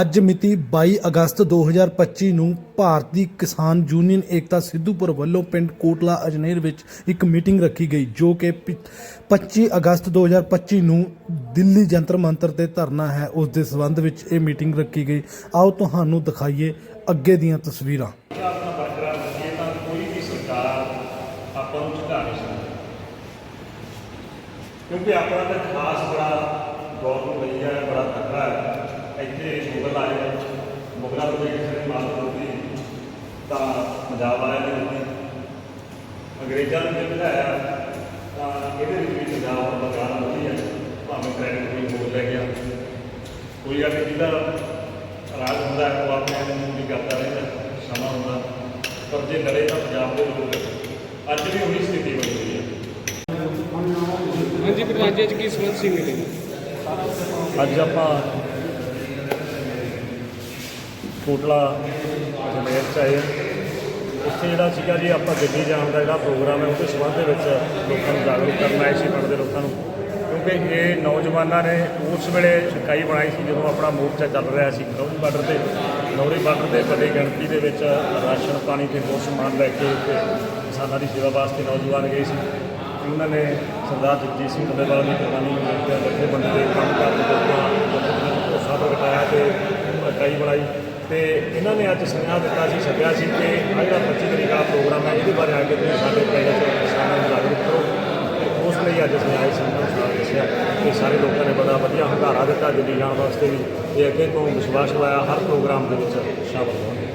ਅੱਜ ਮਿਤੀ 22 ਅਗਸਤ 2025 ਨੂੰ ਭਾਰਤੀ ਕਿਸਾਨ ਯੂਨੀਅਨ ਏਕਤਾ ਸਿੱਧੂਪੁਰ ਵੱਲੋਂ ਪਿੰਡ ਕੋਟਲਾ ਅਜਨੇਰ ਵਿੱਚ ਇੱਕ ਮੀਟਿੰਗ ਰੱਖੀ ਗਈ, ਜੋ ਕਿ ਪਿ- 25 ਅਗਸਤ 2025 ਨੂੰ ਦਿੱਲੀ ਜੰਤਰ ਮੰਤਰ ਤੇ ਧਰਨਾ ਹੈ। ਉਸ ਦੇ ਸਬੰਧ ਵਿੱਚ ਇਹ ਮੀਟਿੰਗ ਰੱਖੀ ਗਈ। ਆਓ ਤੁਹਾਨੂੰ ਦਿਖਾਈਏ ਅੱਗੇ ਦੀਆਂ ਤਸਵੀਰਾਂ। ਕਿਉਂਕਿ ਆਪਣਾ ਤਾਂ ਖਾਸ ਬੜਾ ਦੌਰ ਨੂੰ ਲਈ ਹੈ ਬੜਾ ਤਕੜਾ ਹੈ ਇੱਥੇ ਮੁਗਲ ਆਏ ਨੇ। ਵੀ ਕਿਸੇ ਨੇ ਮਾਤ ਦਿੱਤੀ ਤਾਂ ਪੰਜਾਬ ਵਾਲਿਆਂ ਨੇ ਦਿੱਤੀ ਅੰਗਰੇਜ਼ਾਂ ਨੇ ਵਧਾਇਆ ਤਾਂ ਇਹਦੇ ਵਿੱਚ ਵੀ ਪੰਜਾਬ ਹੁਣ ਬਗਾਨ ਹੋਈ ਹੈ ਭਾਵੇਂ ਕ੍ਰੈਡਿਟ ਵੀ ਹੋ ਲੈ ਗਿਆ ਕੋਈ ਆ ਕਿ ਜਿਹਦਾ ਰਾਜ ਹੁੰਦਾ ਉਹ ਆਪਣੇ ਨੂੰ ਵੀ ਕਰਦਾ ਰਹਿੰਦਾ ਸਮਾਂ ਹੁੰਦਾ। ਪਰ ਜੇ ਲੜੇ ਤਾਂ ਪੰਜਾਬ ਦੇ ਲੋਕ ਅੱਜ ਵੀ ਉਹੀ ਸਥਿਤੀ ਬਣੀ ਹੋਈ ਹੈ। ਹਾਂਜੀ ਪ੍ਰਧਾਨ ਜੀ ਅੱਜ ਕੀ ਸੰਬੰਧ ਸੀ ਮੀਟਿੰਗ ਅੱਜ ਆਪਾਂ ਕੋਟਲਾ, ਜਮੇਰ ਚ ਆਏ ਉੱਥੇ ਜਿਹੜਾ ਸੀਗਾ ਜੀ, ਆਪਾਂ ਦਿੱਲੀ ਜਾਣ ਦਾ ਜਿਹੜਾ ਪ੍ਰੋਗਰਾਮ ਹੈ, ਉਹਦੇ ਸੰਬੰਧ ਦੇ ਵਿੱਚ ਲੋਕਾਂ ਨੂੰ ਜਾਗਰੂਕ ਕਰਨਾ ਆਏ ਸੀ ਪਿੰਡ ਦੇ ਲੋਕਾਂ ਨੂੰ। ਕਿਉਂਕਿ ਇਹ ਨੌਜਵਾਨਾਂ ਨੇ ਉਸ ਵੇਲੇ ਸ਼ਿਕਾਈ ਬਣਾਈ ਸੀ, ਜਦੋਂ ਆਪਣਾ ਮੋਰਚਾ ਚੱਲ ਰਿਹਾ ਸੀ ਨੌਰੀ ਬਾਰਡਰ ਤੇ। ਨੌਰੀ ਬਾਰਡਰ ਤੇ ਵੱਡੀ ਗਿਣਤੀ ਦੇ ਵਿੱਚ ਰਾਸ਼ਨ, ਪਾਣੀ ਤੇ ਹੋਰ ਸਮਾਨ ਲੈ ਕੇ ਤੇ ਕਿਸਾਨਾਂ ਦੀ ਸੇਵਾ ਵਾਸਤੇ ਨੌਜਵਾਨ ਗਏ ਸੀ। ਉਹਨਾਂ ਨੇ ਸਰਦਾਰ ਜਗਜੀਤ ਸਿੰਘ ਡੱਲੇਵਾਲ ਦੀ ਪ੍ਰਧਾਨੀ ਨੂੰ ਮਿਲ ਕੇ ਜੱਥੇ ਬੰਦੇ ਦੇ ਕੰਮ ਕਰਨ ਦੇ ਲੋਕਾਂ ਨੂੰ ਸਾਥ ਰਖਾਇਆ ਤੇ ਇਕਾਈ ਬਣਾਈ। ਤੇ ਇਹਨਾਂ ਨੇ ਅੱਜ ਸੁਨੇਹਾ ਦਿੱਤਾ ਸੀ ਸੱਦਿਆ ਸੀ ਕਿ ਆਹ ਜਿਹੜਾ 25 ਤਰੀਕ ਦਾ ਪ੍ਰੋਗਰਾਮ ਹੈ, ਇਹਦੇ ਬਾਰੇ ਆ ਕੇ ਤੁਸੀਂ ਸਾਡੇ ਪਿੰਡ ਚ ਕਿਸਾਨਾਂ ਨੂੰ ਜਾਗਰੂਕ ਕਰੋ। ਤੇ ਉਸ ਲਈ ਅੱਜ ਅਸੀਂ ਆਏ ਸੰਗਤ ਸਾਹਿਬ ਦੱਸਿਆ ਕਿ ਸਾਰੇ ਲੋਕਾਂ ਨੇ ਬੜਾ ਵਧੀਆ ਹੰਗਾਰਾ ਦਿੱਤਾ, ਦਿੱਲੀ ਜਾਣ ਵਾਸਤੇ ਵੀ। ਤੇ ਅੱਗੇ ਤੋਂ ਵਿਸ਼ਵਾਸ ਹੋਇਆ ਹਰ ਪ੍ਰੋਗਰਾਮ ਦੇ ਵਿੱਚ ਸ਼ਾਮਲ ਹੋਣਗੇ।